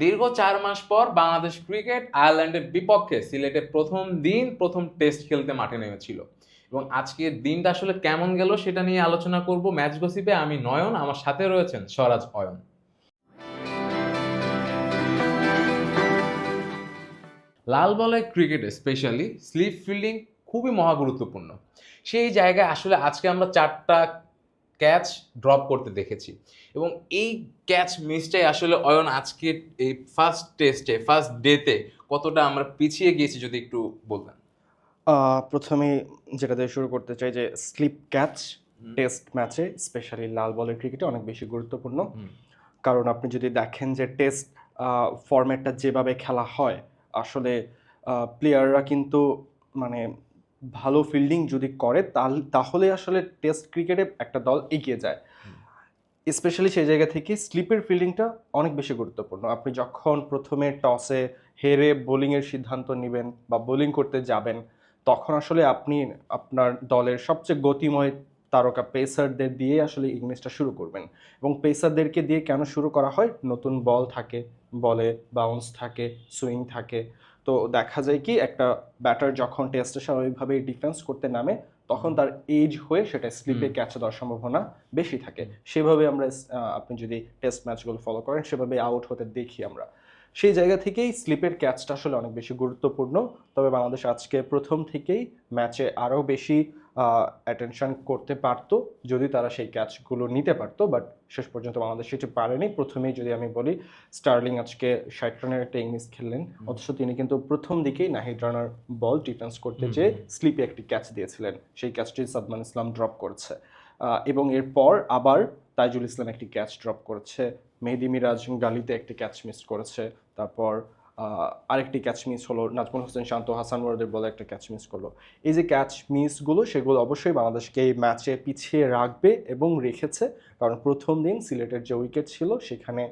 দীর্ঘ চার মাস পর বাংলাদেশ ক্রিকেট আয়ারল্যান্ডের বিপক্ষে সিলেটে প্রথম দিন প্রথম টেস্ট খেলতে মাঠে নেমেছিল। এবং আজকের দিনটা আসলে কেমন গেল সেটা নিয়ে আলোচনা করব ম্যাচ গসিপে আমি নয়ন, আমার সাথে রয়েছেন স্বরাজ অয়ন। লাল বলে ক্রিকেটে স্পেশালি স্লিপ ফিল্ডিং খুবই মহা গুরুত্বপূর্ণ। সেই জায়গায় আসলে আজকে আমরা চারটা ক্যাচ ড্রপ করতে দেখেছি। এবং এই ক্যাচ মিসটাই আসলে অয়ন আজকে এই ফার্স্ট টেস্টে ফার্স্ট ডেতে কতটা আমরা পিছিয়ে গিয়েছি যদি একটু বলতেন। প্রথমে যেটা দিয়ে শুরু করতে চাই যে স্লিপ ক্যাচ টেস্ট ম্যাচে স্পেশালি লাল বলের ক্রিকেটে অনেক বেশি গুরুত্বপূর্ণ। কারণ আপনি যদি দেখেন যে টেস্ট ফরম্যাটটা যেভাবে খেলা হয় আসলে প্লেয়াররা কিন্তু মানে ভালো ফিল্ডিং যদি করে তাহলে আসলে টেস্ট ক্রিকেটে একটা দল এগিয়ে যায়। স্পেশালি সেই জায়গা থেকে স্লিপের ফিল্ডিংটা অনেক বেশি গুরুত্বপূর্ণ। আপনি যখন প্রথমে টসে হেরে বোলিংয়ের সিদ্ধান্ত নেবেন বা বোলিং করতে যাবেন, তখন আসলে আপনি আপনার দলের সবচেয়ে গতিময় তারকা পেসারদের দিয়ে আসলে ইনিংসটা শুরু করবেন। এবং পেসারদেরকে দিয়ে কেন শুরু করা হয়? নতুন বল থাকে, বলে বাউন্স থাকে সুইং থাকে। তো দেখা যায় কি একটা ব্যাটার যখন টেস্টে স্বাভাবিকভাবে ডিফেন্স করতে নামে তখন তার এজ হয়ে সেটা স্লিপে ক্যাচ দেওয়ার সম্ভাবনা বেশি থাকে। সেভাবে আমরা আপনি যদি টেস্ট ম্যাচগুলো ফলো করেন সেভাবে আউট হতে দেখি আমরা। সেই জায়গা থেকেই স্লিপের ক্যাচটা আসলে অনেক বেশি গুরুত্বপূর্ণ। তবে বাংলাদেশ আজকে প্রথম থেকেই ম্যাচে আরও বেশি অ্যাটেনশন করতে পারতো যদি তারা সেই ক্যাচগুলো নিতে পারতো বাট শেষ পর্যন্ত বাংলাদেশ সেটি পারেনি। প্রথমেই যদি আমি বলি স্টার্লিং আজকে ষাট রানের একটা ইনিংস খেললেন অথচ তিনি কিন্তু প্রথম দিকেই নাহিদ রানার বল ডিফেন্স করতে যেয়ে স্লিপে একটি ক্যাচ দিয়েছিলেন। সেই ক্যাচটি সাদমান ইসলাম ড্রপ করেছে। এবং এরপর আবার তাইজুল ইসলাম একটি ক্যাচ ড্রপ করেছে। মেহেদি মিরাজ গালিতে একটি ক্যাচ মিস করেছে। তারপর আরেকটি ক্যাচ মিস হলো নাজমুল হোসেন শান্ত হাসান ওয়ারদের বলে একটা ক্যাচ মিস করল। এই যে ক্যাচ মিসগুলো সেগুলো অবশ্যই বাংলাদেশকে এই ম্যাচে পিছিয়ে রাখবে এবং রেখেছে। কারণ প্রথম দিন সিলেটের যে উইকেট ছিল, সেখানে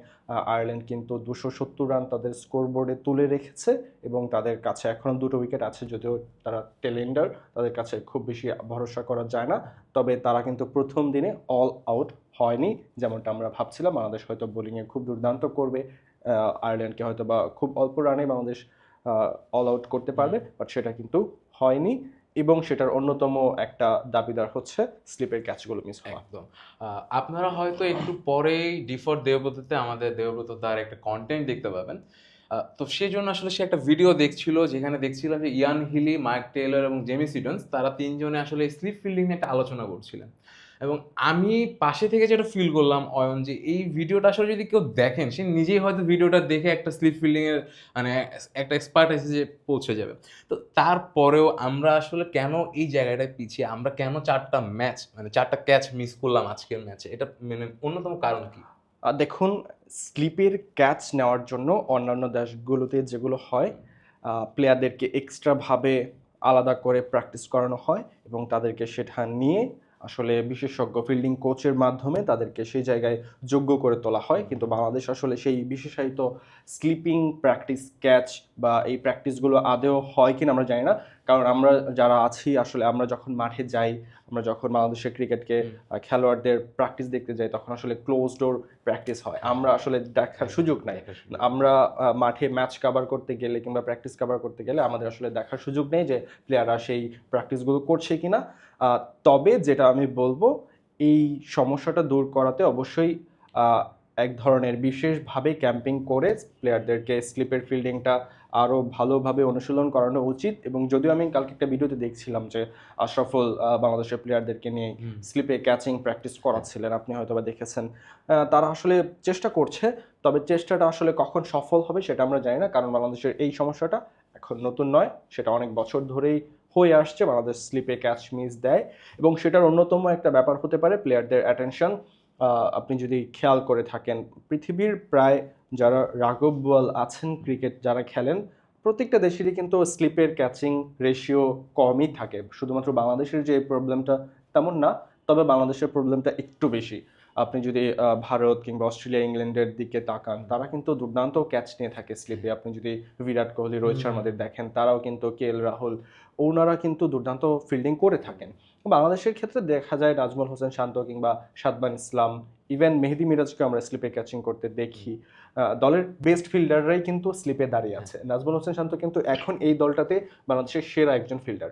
আয়ারল্যান্ড কিন্তু দুশো সত্তর রান তাদের স্কোরবোর্ডে তুলে রেখেছে এবং তাদের কাছে এখনও দুটো উইকেট আছে, যদিও তারা টেলেন্ডার তাদের কাছে খুব বেশি ভরসা করা যায় না। তবে তারা কিন্তু প্রথম দিনে অল আউট হয়নি যেমনটা আমরা ভাবছিলাম। বাংলাদেশ হয়তো বোলিংয়ে খুব দুর্দান্ত করবে আয়ারল্যান্ডকে হয়তো বা খুব অল্প রানে বাংলাদেশ অল আউট করতে পারবে বাট সেটা কিন্তু হয়নি এবং সেটার অন্যতম একটা দাবিদার হচ্ছে স্লিপের ক্যাচগুলো মিস হওয়া। একদম। আপনারা হয়তো একটু পরেই ডিফর দেবব্রততে আমাদের দেবব্রত তার একটা কন্টেন্ট দেখতে পাবেন। তো সেই জন্য আসলে সে একটা ভিডিও দেখছিল, যেখানে দেখছিলাম যে ইয়ান হিলি, মাইক টেইলর এবং জেমি সিডন্স, তারা তিনজনে আসলে স্লিপ ফিল্ডিং নিয়ে একটা আলোচনা করছিলেন। এবং আমি পাশে থেকে যেটা ফিল করলাম, অয়ন, যে এই ভিডিওটা আসলে যদি কেউ দেখেন, সে নিজেই হয়তো ভিডিওটা দেখে একটা স্লিপ ফিল্ডিংয়ের মানে একটা এক্সপার্টাইজে পৌঁছে যাবে। তো তারপরেও আমরা আসলে কেন এই জায়গাটায় পিছিয়ে, আমরা কেন চারটা ম্যাচ মানে চারটা ক্যাচ মিস করলাম আজকের ম্যাচে এটা মানে অন্যতম কারণ কি? দেখুন স্লিপের ক্যাচ নেওয়ার জন্য অন্যান্য দেশগুলোতে যেগুলো হয় প্লেয়ারদেরকে এক্সট্রাভাবে আলাদা করে প্র্যাকটিস করানো হয় এবং তাদেরকে সেটা নিয়ে আসলে বিশেষজ্ঞ ফিল্ডিং কোচের মাধ্যমে তাদেরকে সেই জায়গায় যোগ্য করে তোলা হয়। কিন্তু বাংলাদেশ আসলে সেই বিশেষায়িত স্লিপিং প্র্যাকটিস ক্যাচ বা এই প্র্যাকটিসগুলো আদেও হয় কিনা আমরা জানি না। কারণ আমরা যারা আছি আসলে আমরা যখন মাঠে যাই আমরা যখন বাংলাদেশের ক্রিকেটকে খেলোয়াড়দের প্র্যাকটিস দেখতে যাই তখন আসলে ক্লোজ ডোর প্র্যাকটিস হয়। আমরা আসলে দেখার সুযোগ নাই। আমরা মাঠে ম্যাচ কভার করতে গেলে কিংবা প্র্যাকটিস কভার করতে গেলে আমাদের আসলে দেখার সুযোগ নেই যে প্লেয়াররা সেই প্র্যাকটিসগুলো করছে কি না তবে যেটা আমি বলব এই সমস্যাটা দূর করাতে অবশ্যই এক ধরনের বিশেষভাবে ক্যাম্পিং করে প্লেয়ারদেরকে স্লিপের ফিল্ডিংটা আরও ভালোভাবে অনুশীলন করানো উচিত। এবং যদিও আমি কালকে একটা ভিডিওতে দেখছিলাম যে আশরাফুল বাংলাদেশের প্লেয়ারদেরকে নিয়ে স্লিপে ক্যাচিং প্র্যাকটিস করাচ্ছিলেন আপনি হয়তো বা দেখেছেন তারা আসলে চেষ্টা করছে তবে চেষ্টাটা আসলে কখন সফল হবে সেটা আমরা জানি না কারণ বাংলাদেশের এই সমস্যাটা এখন নতুন নয় সেটা অনেক বছর ধরেই হয়ে আসছে বাংলাদেশ স্লিপে ক্যাচ মিস দেয়। এবং সেটার অন্যতম একটা ব্যাপার হতে পারে প্লেয়ারদের অ্যাটেনশন আপনি যদি খেয়াল করে থাকেন পৃথিবীর প্রায় যারা রাঘব বল আছেন ক্রিকেট যারা খেলেন প্রত্যেকটা দেশেরই কিন্তু স্লিপের ক্যাচিং রেশিও কমই থাকে। শুধুমাত্র বাংলাদেশের যে প্রবলেমটা তেমন না তবে বাংলাদেশের প্রবলেমটা একটু বেশি। আপনি যদি ভারত কিংবা অস্ট্রেলিয়া ইংল্যান্ডের দিকে তাকান তারা কিন্তু দুর্দান্ত ক্যাচ নিয়ে থাকে স্লিপে আপনি যদি বিরাট কোহলি রোহিত শর্মাদের দেখেন তারাও কিন্তু কে এল রাহুল ওনারা কিন্তু দুর্দান্ত ফিল্ডিং করে থাকেন। বাংলাদেশের ক্ষেত্রে দেখা যায় নাজমুল হোসেন শান্ত কিংবা সাদমান ইসলাম ইভেন মেহেদি মিরাজকে আমরা স্লিপে ক্যাচিং করতে দেখি। দলের বেস্ট ফিল্ডাররাই কিন্তু স্লিপে দাঁড়িয়ে আছে। নাজমুল হোসেন শান্ত কিন্তু এখন এই দলটাতে বাংলাদেশের সেরা একজন ফিল্ডার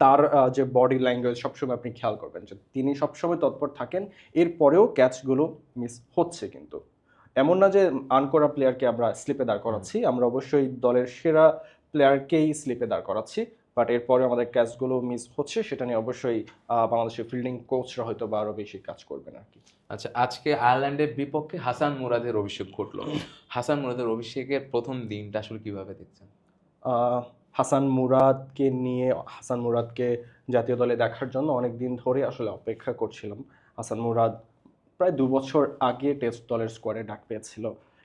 তার যে বডি ল্যাঙ্গুয়েজ সবসময় আপনি খেয়াল করবেন যে তিনি সবসময় তৎপর থাকেন এরপরেও ক্যাচগুলো মিস হচ্ছে কিন্তু। এমন না যে আনকরা প্লেয়ারকে আমরা স্লিপে দাঁড় করাচ্ছি আমরা অবশ্যই দলের সেরা প্লেয়ারকেই স্লিপে দাঁড় করাচ্ছি। বাট এরপরে আমাদের ক্যাচগুলো মিস হচ্ছে সেটা নিয়ে অবশ্যই বাংলাদেশের ফিল্ডিং কোচরা হয়তো বা আরও বেশি কাজ করবেন আর কি। আচ্ছা আজকে আয়ারল্যান্ডের বিপক্ষে হাসান মুরাদের অভিষেক ঘটলো। হাসান মুরাদের অভিষেকের প্রথম দিনটা আসলে কীভাবে দেখছেন? হাসান মুরাদকে নিয়ে হাসান মুরাদকে জাতীয় দলে দেখার জন্য অনেক দিন ধরে আসলে অপেক্ষা করছিলাম। হাসান মুরাদ প্রায় দু বছর আগে টেস্ট দলের স্কোয়াডে ডাক পেয়েছিল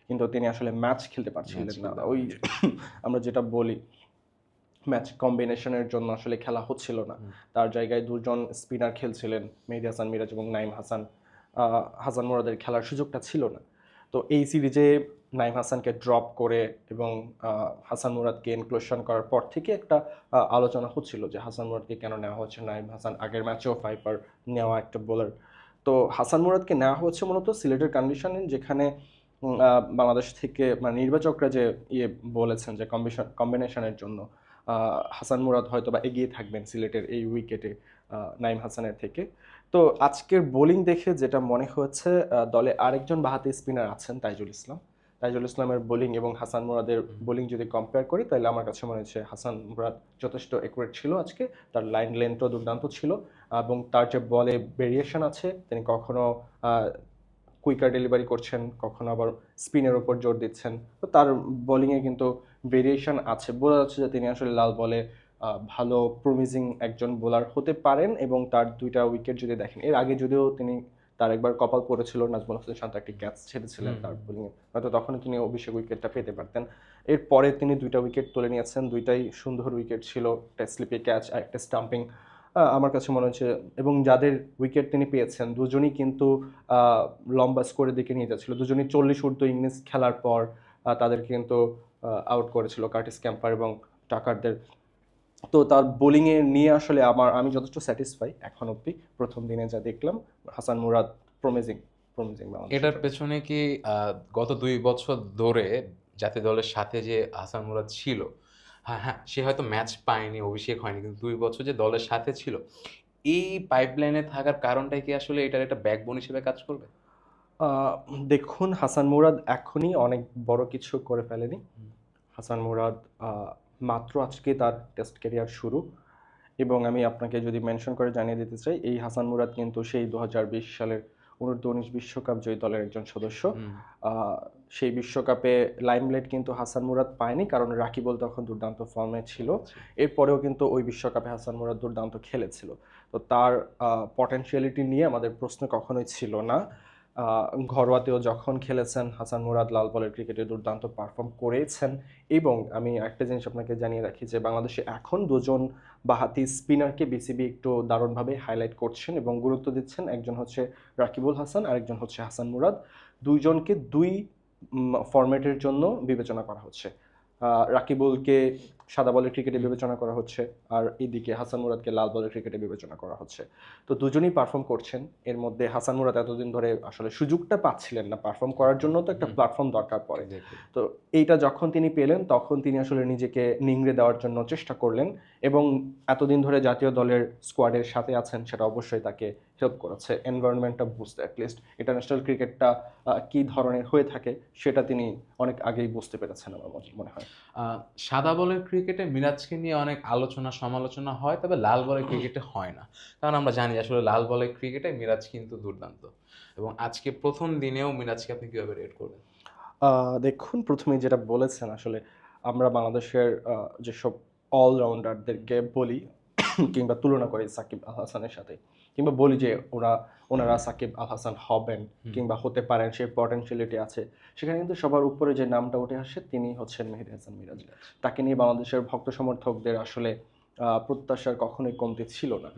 কিন্তু তিনি আসলে ম্যাচ খেলতে পারছিলেন না। ওই আমরা যেটা বলি ম্যাচ কম্বিনেশনের জন্য আসলে খেলা হচ্ছিল না। তার জায়গায় দুজন স্পিনার খেলছিলেন মেহেদি হাসান মিরাজ এবং নাইম হাসান। হাসান মুরাদের খেলার সুযোগটা ছিল না। তো এই সিরিজে নাইম হাসানকে ড্রপ করে এবং হাসান মুরাদকে ইনক্লুশন করার পর থেকে একটা আলোচনা হচ্ছিল যে হাসান মুরাদকে কেন নেওয়া হচ্ছে? নাইম হাসান আগের ম্যাচেও ফাইপার নেওয়া একটা বোলার তো হাসান মুরাদকে নেওয়া হচ্ছে মূলত সিলেটের কন্ডিশনে যেখানে বাংলাদেশ থেকে মানে নির্বাচকরা যে ইয়ে বলেছেন যে কম্বিশন কম্বিনেশনের জন্য। হাসান মুরাদ হয়তো বা এগিয়ে থাকবেন সিলেটের এই উইকেটে নাইম হাসানের থেকে। তো আজকের বোলিং দেখে যেটা মনে হচ্ছে দলে আরেকজন বাহাতি স্পিনার আছেন তাইজুল ইসলাম। তাইজুল ইসলামের বোলিং এবং হাসান মুরাদের বোলিং যদি কম্পেয়ার করি, তাহলে আমার কাছে মনে হচ্ছে হাসান মুরাদ যথেষ্ট একুরেট ছিল আজকে। তার লাইন লেন্থও দুর্দান্ত ছিল এবং তার যে বলে ভেরিয়েশন আছে, তিনি কখনো কুইকার ডেলিভারি করছেন, কখনো আবার স্পিনের উপর জোর দিচ্ছেন। তো তার বোলিংয়ে কিন্তু ভেরিয়েশন আছে। বোঝা যাচ্ছে যে তিনি আসলে লাল বলে ভালো প্রমিজিং একজন বোলার হতে পারেন এবং তার দুইটা উইকেট যদি দেখেন। এর আগে যদিও তিনি তার একবার কপাল পড়েছিল নাজমুল হোসেন শান্ত একটি ক্যাচ ছেড়েছিলেন তার বোলিংয়ে হয়তো তখনই তিনি অভিষেক উইকেটটা পেতে পারতেন। এরপরে তিনি দুইটা উইকেট তুলে নিয়েছেন। দুইটাই সুন্দর উইকেট ছিল একটা স্লিপে ক্যাচ আর একটা স্টাম্পিং আমার কাছে মনে হচ্ছে। এবং যাদের উইকেট তিনি পেয়েছেন দুজনই কিন্তু লম্বা স্কোরের দিকে নিয়ে যাচ্ছিল। দুজনই চল্লিশ ঊর্ধ্ব ইংলিশ খেলার পর তাদেরকে কিন্তু আউট করেছিল কার্টিস ক্যাম্পার এবং টাকারদের। তো তার বোলিংয়ে নিয়ে আসলে আমার আমি যথেষ্ট স্যাটিসফাই এখন অবধি। প্রথম দিনে যা দেখলাম হাসান মুরাদ প্রমেজিং প্রমিজিং এটার পেছনে কি গত দুই বছর ধরে জাতীয় দলের সাথে যে হাসান মুরাদ ছিল হ্যাঁ হ্যাঁ সে হয়তো ম্যাচ পায়নি অভিষেক হয়নি কিন্তু দুই বছর যে দলের সাথে ছিল এই পাইপলাইনে থাকার কারণটাই কি আসলে এটার একটা ব্যাকবোন হিসেবে কাজ করবে? দেখুন হাসান মুরাদ এখনই অনেক বড় কিছু করে ফেলেনি। হাসান মুরাদ মাত্র আজকে তার টেস্ট ক্যারিয়ার শুরু। এবং আমি আপনাকে যদি মেনশন করে জানিয়ে দিতে চাই এই হাসান মুরাদ কিন্তু সেই দুহাজার বিশ সালের অনূর্ধ্ব উনিশ বিশ্বকাপ জয়ী দলের একজন সদস্য। সেই বিশ্বকাপে লাইমলাইট কিন্তু হাসান মুরাদ পায়নি কারণ রাকিবুল তখন দুর্দান্ত ফর্মে ছিল। এরপরেও কিন্তু ওই বিশ্বকাপে হাসান মুরাদ দুর্দান্ত খেলেছিল। তো তার পটেনশিয়ালিটি নিয়ে আমাদের প্রশ্ন কখনোই ছিল না। ঘরোয়াতেও যখন খেলেছেন, হাসান মুরাদ লাল বলের ক্রিকেটে দুর্দান্ত পারফর্ম করেছেন। এবং আমি একটা জিনিস আপনাকে জানিয়ে রাখি যে, বাংলাদেশে এখন দুজন বাহাতি স্পিনারকে বিসিবি একটু দারুণভাবে হাইলাইট করছেন এবং গুরুত্ব দিচ্ছেন। একজন হচ্ছে রাকিবুল হাসান, আরেকজন হচ্ছে হাসান মুরাদ। দুইজনকে দুই ফরম্যাটের জন্য বিবেচনা করা হচ্ছে। রাকিবুলকে সাদা বলের ক্রিকেটে বিবেচনা করা হচ্ছে আর এদিকে হাসান মুরাদকে লাল বলের ক্রিকেটে বিবেচনা করা হচ্ছে। তো দুজনেই পারফর্ম করছেন। এর মধ্যে হাসান মুরাদ এতদিন ধরে আসলে সুযোগটা পাচ্ছিলেন না। পারফর্ম করার জন্য তো একটা প্ল্যাটফর্ম দরকার পড়ে. তো এইটা যখন তিনি পেলেন তখন তিনি আসলে নিজেকে নিংড়ে দেওয়ার জন্য চেষ্টা করলেন এবং এতদিন ধরে জাতীয় দলের স্কোয়াডের সাথে আছেন সেটা অবশ্যই তাকে হেল্প করেছে। এনভায়রনমেন্টটা বুঝতে অ্যাটলিস্ট ইন্টারন্যাশনাল ক্রিকেটটা কী ধরনের হয়ে থাকে সেটা তিনি অনেক আগেই বুঝতে পেরেছেন আমার মনে- মনে হয়। সাদা বলের ক্রিকেটে মিরাজকে নিয়ে অনেক আলোচনা, সমালোচনা হয়, তবে লাল বলের ক্রিকেটে হয় না। কারণ আমরা জানি আসলে লাল বলের ক্রিকেটে মিরাজ কিন্তু দুর্দান্ত। এবং আজকে প্রথম দিনেও মিরাজকে আপনি কীভাবে রেট করবেন? দেখুন, প্রথমে যেটা বলেছেন, আসলে আমরা বাংলাদেশের যেসব অলরাউন্ডারদেরকে বলি, কিংবা তুলনা করি সাকিব আল হাসানের সাথে কিংবা বলি যে ওরা ওনারা সাকিব আল হাসান হবেন কিংবা হতে পারেন সেই পটেনশিয়ালিটি আছে। সেখানে কিন্তু সবার উপরে যে নামটা উঠে আসে তিনি হচ্ছেন মেহেদি হাসান মিরাজ। তাকে নিয়ে বাংলাদেশের ভক্ত সমর্থকদের আসলে প্রত্যাশার কখনোই কমতি ছিল না।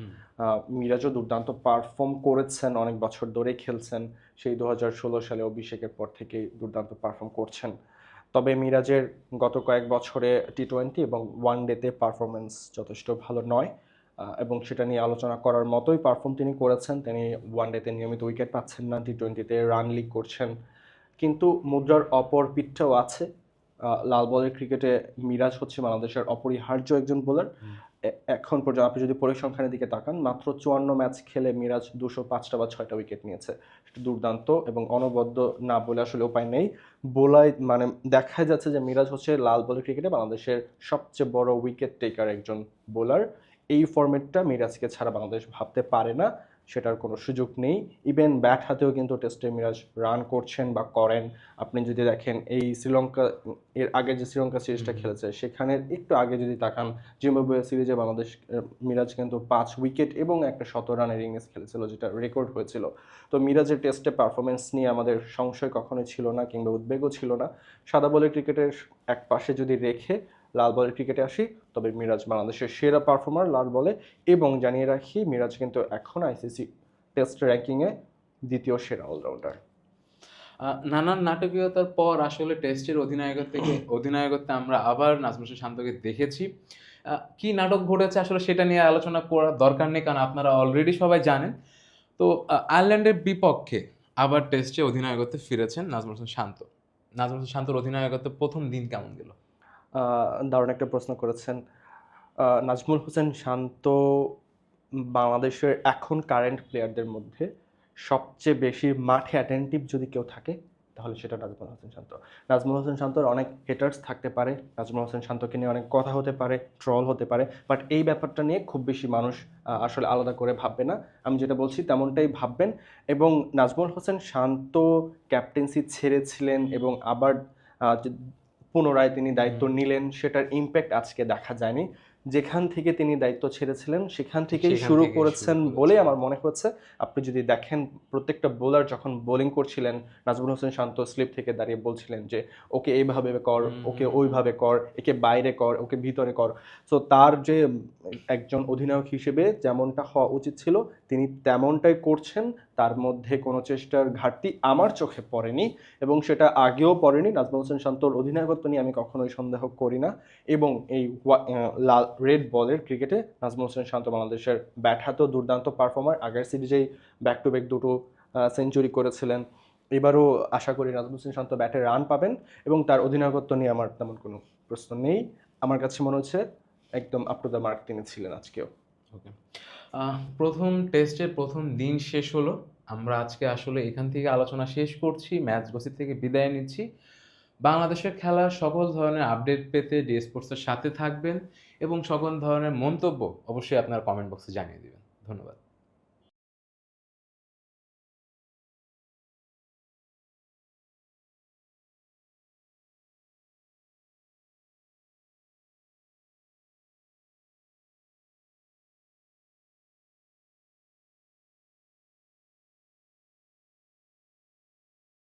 মিরাজও দুর্দান্ত পারফর্ম করেছেন অনেক বছর ধরে খেলছেন। সেই দু হাজার ষোলো সালে অভিষেকের পর থেকেই দুর্দান্ত পারফর্ম করছেন। তবে মিরাজের গত কয়েক বছরে টি টোয়েন্টি এবং ওয়ান ডেতে পারফরমেন্স যথেষ্ট ভালো নয়। এবং সেটা নিয়ে আলোচনা করার মতোই পারফর্ম তিনি করেছেন। তিনি ওয়ান ডেতে নিয়মিত উইকেট পাচ্ছেন না টি টোয়েন্টিতে রান লিগ করছেন। কিন্তু মুদ্রার অপর পিঠটাও আছে। লাল বলের ক্রিকেটে মিরাজ হচ্ছে বাংলাদেশের অপরিহার্য একজন বোলার এখন পর্যন্ত আপনি যদি পরিসংখ্যানের দিকে তাকান মাত্র চুয়ান্ন ম্যাচ খেলে মিরাজ দুশো পাঁচটা বা ছয়টা উইকেট নিয়েছে। সেটা দুর্দান্ত এবং অনবদ্য না বলে আসলে উপায় নেই। বোলায় মানে দেখা যাচ্ছে যে মিরাজ হচ্ছে লাল বলের ক্রিকেটে বাংলাদেশের সবচেয়ে বড় উইকেট টেকার একজন বোলার এই ফরম্যাটটা মিরাজকে ছাড়া বাংলাদেশ ভাবতে পারে না সেটার কোনো সুযোগ নেই। ইভেন ব্যাট হাতেও কিন্তু টেস্টে মিরাজ রান করছেন বা করেন। আপনি যদি দেখেন এই শ্রীলঙ্কা এর আগে যে শ্রীলঙ্কা সিরিজটা। খেলেছে সেখানে একটু আগে যদি তাকান জিম্বাবুয়ে সিরিজে বাংলাদেশ মিরাজ কিন্তু পাঁচ উইকেট এবং একটা শত রানের ইনিংস খেলেছিল যেটা রেকর্ড হয়েছিল। তো মিরাজের টেস্টে পারফরমেন্স নিয়ে আমাদের সংশয় কখনোই ছিল না কিংবা উদ্বেগও ছিল না। সাদা বলের ক্রিকেটের এক পাশে যদি রেখে লাল বলের ক্রিকেটে আসি। তবে মিরাজ বাংলাদেশের সেরা পারফর্মার লাল বলে এবং জানিয়ে রাখি মিরাজ কিন্তু এখন আইসিসি টেস্ট র্যাঙ্কিংয়ে দ্বিতীয় সেরা অলরাউন্ডার নানান নাটকীয়তার পর আসলে টেস্টের অধিনায়কত্ব থেকে অধিনায়কত্বে আমরা আবার নাজমুল হোসেন শান্তকে দেখেছি। কি নাটক ঘটেছে আসলে সেটা নিয়ে আলোচনা করার দরকার নেই কারণ আপনারা অলরেডি সবাই জানেন। তো আয়ারল্যান্ডের বিপক্ষে আবার টেস্টে অধিনায়কত্বে ফিরেছেন নাজমুল হোসেন শান্ত। নাজমুল হোসেন শান্তর অধিনায়কত্বে প্রথম দিন কেমন গেল? দারুণ একটা প্রশ্ন করেছেন। নাজমুল হোসেন শান্ত বাংলাদেশের এখন কারেন্ট প্লেয়ারদের মধ্যে সবচেয়ে বেশি মাঠে অ্যাটেন্টিভ যদি কেউ থাকে, তাহলে সেটা নাজমুল হোসেন শান্ত। নাজমুল হোসেন শান্তর অনেক হেটার্স থাকতে পারে, নাজমুল হোসেন শান্তকে নিয়ে অনেক কথা হতে পারে ট্রল হতে পারে বাট এই ব্যাপারটা নিয়ে খুব বেশি মানুষ আসলে আলাদা করে ভাববে না। আমি যেটা বলছি তেমনটাই ভাববেন এবং নাজমুল হোসেন শান্ত ক্যাপ্টেন্সি ছেড়েছিলেন এবং আবার পুনরায় তিনি দায়িত্ব নিলেন সেটার ইম্প্যাক্ট আজকে দেখা যায়নি। যেখান থেকে তিনি দায়িত্ব ছেড়েছিলেন সেখান থেকেই শুরু করেছেন বলে আমার মনে হচ্ছে। আপনি যদি দেখেন প্রত্যেকটা বোলার যখন বোলিং করছিলেন নাজমুল হোসেন শান্ত স্লিপ থেকে দাঁড়িয়ে বলছিলেন যে ওকে এইভাবে কর ওকে ওইভাবে কর একে বাইরে কর ওকে ভিতরে কর। সো তার যে একজন অধিনায়ক হিসেবে যেমনটা হওয়া উচিত ছিল তিনি তেমনটাই করছেন, তার মধ্যে কোনো চেষ্টার ঘাটতি আমার চোখে পড়েনি এবং সেটা আগেও পড়েনি। নাজমুল হোসেন শান্তর অধিনায়কত্ব নিয়ে আমি কখনোই সন্দেহ করি না এবং এই লাল রেড বলের ক্রিকেটে নাজমুল হোসেন শান্ত বাংলাদেশের ব্যাট হাতেও দুর্দান্ত পারফর্মার। আগের সিরিজেই ব্যাক টু ব্যাক দুটো সেঞ্চুরি করেছিলেন। এবারও আশা করি নাজমুল হোসেন শান্ত ব্যাটে রান পাবেন এবং তার অধিনায়কত্ব নিয়ে আমার তেমন কোনো প্রশ্ন নেই। আমার কাছে মনে হচ্ছে একদম আপ টু দ্য মার্ক তিনি ছিলেন আজকেও। ওকে প্রথম টেস্টের প্রথম দিন শেষ হলো। আমরা আজকে আসলে এখান থেকে আলোচনা শেষ করছি, ম্যাচ গসি থেকে বিদায় নিচ্ছি। বাংলাদেশের খেলার সকল ধরনের আপডেট পেতে ডি স্পোর্টসের সাথে থাকবেন এবং সকল ধরনের মন্তব্য অবশ্যই আপনার কমেন্ট বক্সে জানিয়ে দেবেন। ধন্যবাদ।